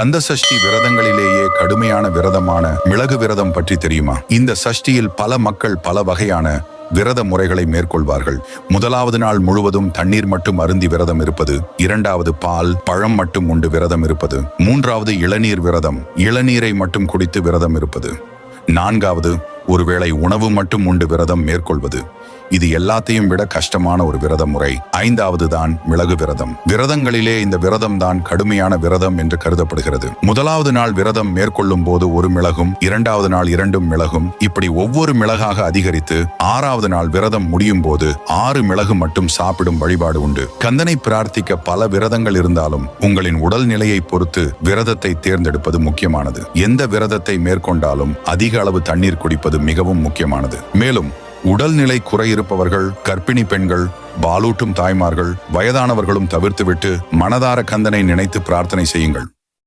கந்த சஷ்டி விரதங்களிலேயே கடுமையான விரதமான மிளகு விரதம் பற்றி தெரியுமா? இந்த சஷ்டியில் பல மக்கள் பல வகையான விரத முறைகளை மேற்கொள்வார்கள். முதலாவது நாள் முழுவதும் தண்ணீர் மட்டும் அருந்தி விரதம் இருப்பது இரண்டாவது பால் பழம் மட்டும் உண்டு விரதம் இருப்பது மூன்றாவது இளநீர் விரதம் இளநீரை மட்டும் குடித்து விரதம் இருப்பது நான்காவது ஒருவேளை உணவு மட்டும் உண்டு விரதம் மேற்கொள்வது. இது எல்லாத்தையும் விட கஷ்டமான ஒரு விரத முறை. ஐந்தாவது தான் மிளகு விரதம். விரதங்களிலே இந்த விரதம் தான் கடுமையான விரதம் என்று கருதப்படுகிறது. முதலாவது நாள் விரதம் மேற்கொள்ளும் போது ஒரு மிளகும் இரண்டாவது நாள் இரண்டும் மிளகும். இப்படி ஒவ்வொரு மிளகாக அதிகரித்து ஆறாவது நாள் விரதம் முடியும் போது ஆறு மிளகு மட்டும் சாப்பிடும் வழிபாடு உண்டு. கந்தனை பிரார்த்திக்க பல விரதங்கள் இருந்தாலும் உங்களின் உடல் நிலையை பொறுத்து விரதத்தை தேர்ந்தெடுப்பது முக்கியமானது. எந்த விரதத்தை மேற்கொண்டாலும் அதிக அளவு தண்ணீர் குடிப்பது மிகவும் முக்கியமானது. மேலும் உடல்நிலை குறையிருப்பவர்கள் கர்ப்பிணி பெண்கள் பாலூட்டும் தாய்மார்கள் வயதானவர்களும் தவிர்த்துவிட்டு மனதார கந்தனை நினைத்து பிரார்த்தனை செய்யுங்கள்.